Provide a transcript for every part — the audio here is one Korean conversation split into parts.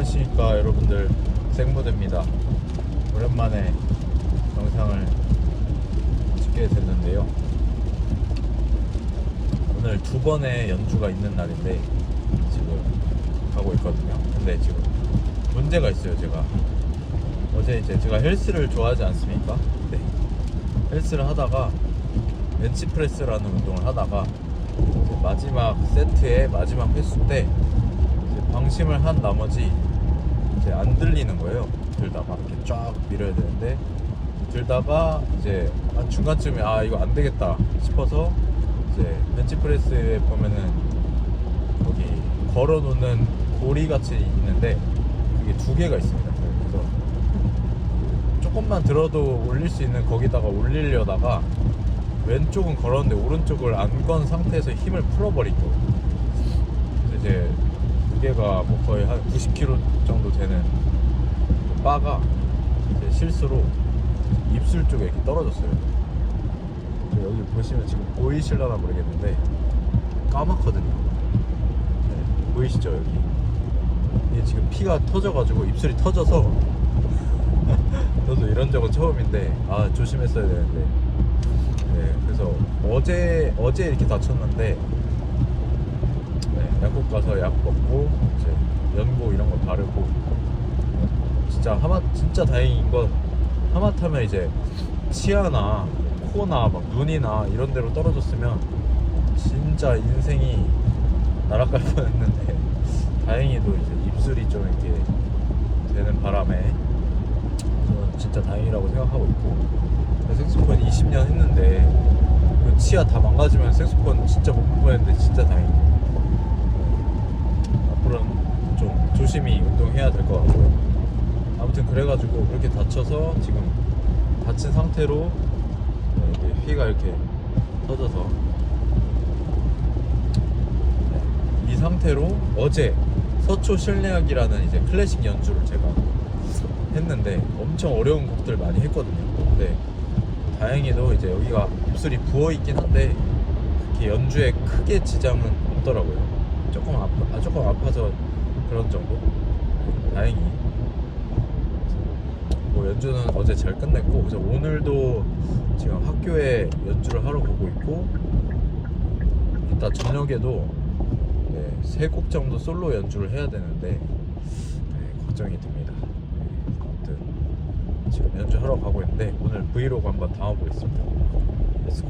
안녕하십니까 여러분들 생무대입니다. 오랜만에 영상을 찍게 됐는데요. 오늘 두 번의 연주가 있는 날인데 지금 가고 있거든요. 근데 지금 문제가 있어요 제가. 어제 이제 제가 헬스를 좋아하지 않습니까? 네. 헬스를 하다가 벤치프레스라는 운동을 하다가 마지막 세트의 마지막 횟수 때 방심을 한 나머지 이제 안 들리는 거예요. 들다가 이렇게 쫙 밀어야 되는데 들다가 이제 한 중간쯤에 아 이거 안 되겠다 싶어서 이제 벤치프레스에 보면은 여기 걸어놓는 고리 같이 있는데 그게 두 개가 있습니다. 그래서 조금만 들어도 올릴 수 있는 거기다가 올리려다가 왼쪽은 걸었는데 오른쪽을 안 건 상태에서 힘을 풀어버린 거예요. 이제 무게가 뭐 거의 한 90kg 정도 되는 그 바가 이제 실수로 입술 쪽에 이렇게 떨어졌어요. 여기 보시면 지금 보이실려나 모르겠는데 까맣거든요. 네, 보이시죠 여기? 이게 지금 피가 터져가지고 입술이 터져서 저도 이런 적은 처음인데 아 조심했어야 되는데 네, 그래서 어제 어제 이렇게 다쳤는데 네, 약국 가서 약 먹고 이제 연고 이런 거 바르고. 진짜 하마 진짜 다행인 건 하마터면 이제 치아나 코나 막 눈이나 이런 데로 떨어졌으면 진짜 인생이 날아갈 뻔했는데 다행히도 이제 입술이 좀 이렇게 되는 바람에 저는 진짜 다행이라고 생각하고 있고. 색소폰 20년 했는데 그 치아 다 망가지면 색소폰 진짜 못 뽑았는데 진짜 다행이에요 앞으로는 좀 조심히 운동해야 될 것 같고요 아무튼 그래가지고 그렇게 다쳐서 지금 다친 상태로 네, 피가 이렇게 터져서 네, 이 상태로 어제 서초 실내악이라는 이제 클래식 연주를 제가 했는데 엄청 어려운 곡들 많이 했거든요. 근데 다행히도 이제 여기가 입술이 부어 있긴 한데 그렇게 연주에 크게 지장은 없더라고요. 조금 아파, 아, 조금 아파서 그런 정도. 다행히. 뭐 연주는 어제 잘 끝냈고 그래서 오늘도 지금 학교에 연주를 하러 가고 있고 이따 저녁에도 네, 세곡 정도 솔로 연주를 해야 되는데 네, 걱정이 됩니다. 네, 아무튼 지금 연주하러 가고 있는데 오늘 브이로그 한번 담아보겠습니다. 렛츠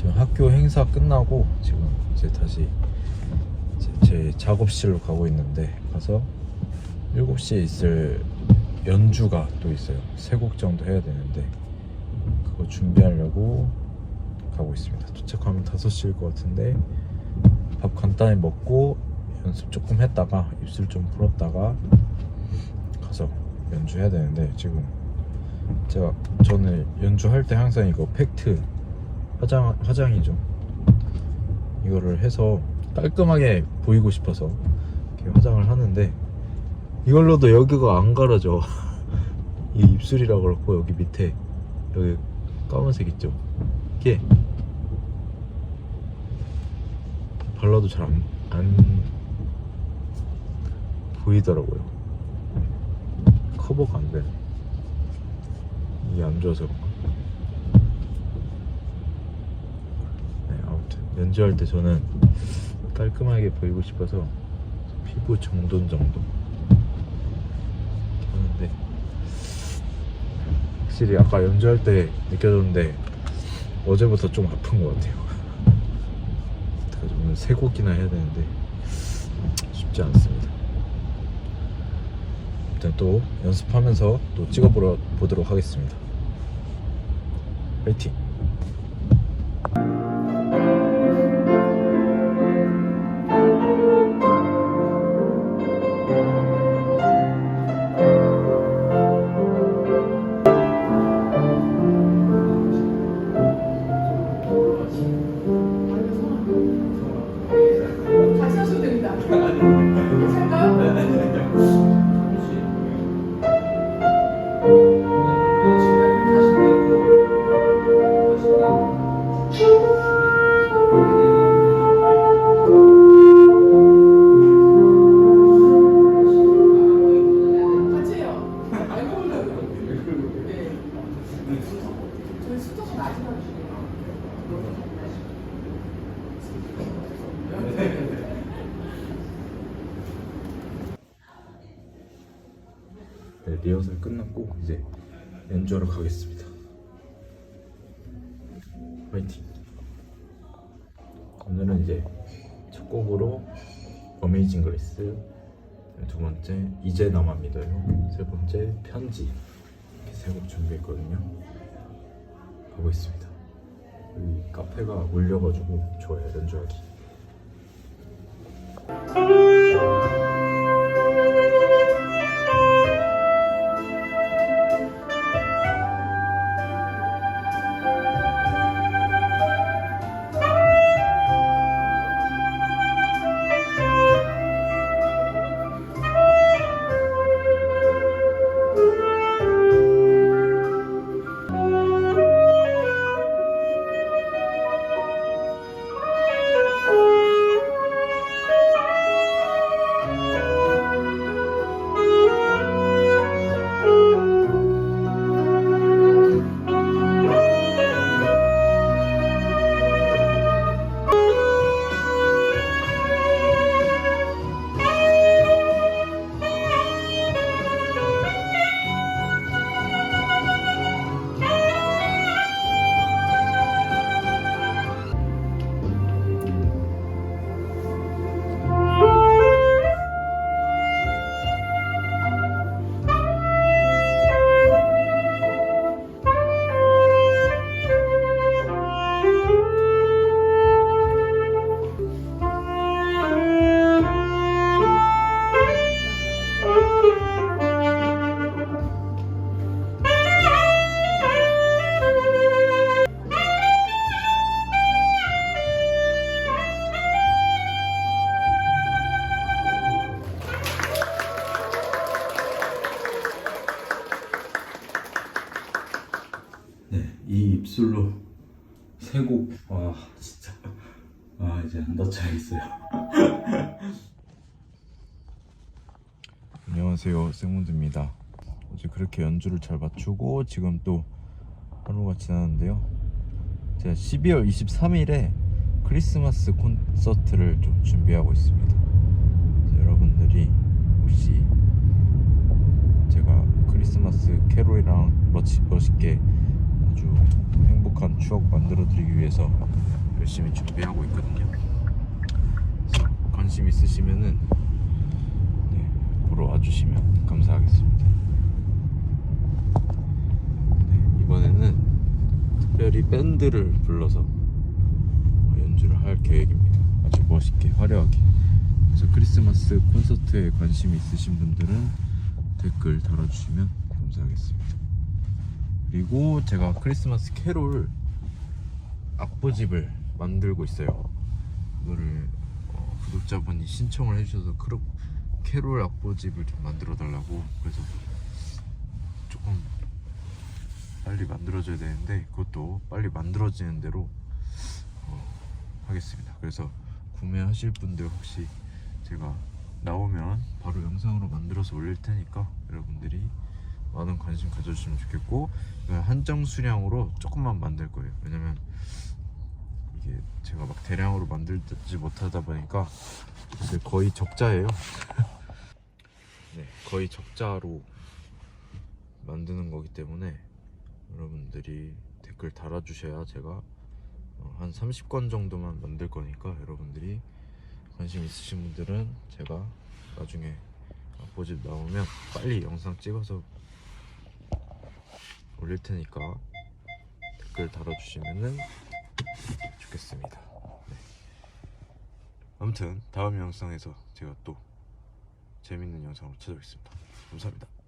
지금 학교 행사 끝나고 지금 이제 다시 이제 제 작업실로 가고 있는데 가서 7시에 있을 연주가 또 있어요. 세 곡 정도 해야 되는데 그거 준비하려고 가고 있습니다. 도착하면 5시일 것 같은데 밥 간단히 먹고 연습 조금 했다가 입술 좀 풀었다가 가서 연주해야 되는데 지금 제가 저는 연주할 때 항상 이거 팩트 화장 화장이죠. 이거를 해서 깔끔하게 보이고 싶어서 이렇게 화장을 하는데 이걸로도 여기가 안 가려져. 이 입술이라 그렇고 여기 밑에 여기 까만색 있죠. 이게 발라도 잘안 안 보이더라고요. 커버가 안 되네. 이게 안 좋아서 그런가? 네, 아무튼 연주할 때 저는 깔끔하게 보이고 싶어서 피부 정돈 정도 하는데 확실히 아까 연주할 때 느껴졌는데 어제부터 좀 아픈 것 같아요. 그래서 오늘 세 곡이나 해야 되는데 쉽지 않습니다. 일단 또 연습하면서 또 찍어보러 보도록 하겠습니다. 화이팅! 리허설 끝났고 이제 연주하러 가겠습니다. 화이팅! 오늘은 이제 첫 곡으로 어메이징 그레이스 두 번째 이제 나만 믿어요 세 번째 편지 이렇게 세 곡 준비했거든요 가고 있습니다 여기 카페가 울려가지고 좋아요 연주하기 이 입술로 세 곡. 와, 진짜. 아, 이제 안 다쳐야겠어요. 안녕하세요, 생문드입니다. 어제 그렇게 연주를 잘 맞추고 지금 또 하루가 지났는데요. 제가 12월 23일에 크리스마스 콘서트를 좀 준비하고 있습니다. 여러분들이 혹시 제가 크리스마스 캐롤이랑 멋있게 아주 행복한 추억 만들어 드리기 위해서 열심히 준비하고 있거든요. 관심 있으시면은 네, 보러 와주시면 감사하겠습니다. 네, 이번에는 특별히 밴드를 불러서 연주를 할 계획입니다. 아주 멋있게 화려하게. 그래서 크리스마스 콘서트에 관심 있으신 분들은 댓글 달아주시면 감사하겠습니다. 그리고 제가 크리스마스 캐롤 악보집을 만들고 있어요. 이거를 어, 구독자분이 신청을 해주셔서 크로, 캐롤 악보집을 좀 만들어 달라고 그래서 조금 빨리 만들어져야 되는데 그것도 빨리 만들어지는 대로 어, 하겠습니다. 그래서 구매하실 분들 혹시 제가 나오면 바로 영상으로 만들어서 올릴 테니까 여러분들이 많은 관심 가져주시면 좋겠고 한정 수량으로 조금만 만들 거예요. 왜냐면 이게 제가 막 대량으로 만들지 못하다 보니까 이제 거의 적자예요. 네, 거의 적자로 만드는 거기 때문에 여러분들이 댓글 달아주셔야 제가 어, 한 30건 정도만 만들 거니까 여러분들이 관심 있으신 분들은 제가 나중에 모집 나오면 빨리 영상 찍어서 올릴 테니까 댓글 달아주시면은 좋겠습니다. 네. 아무튼 다음 영상에서 제가 또 재밌는 영상으로 찾아오겠습니다. 감사합니다.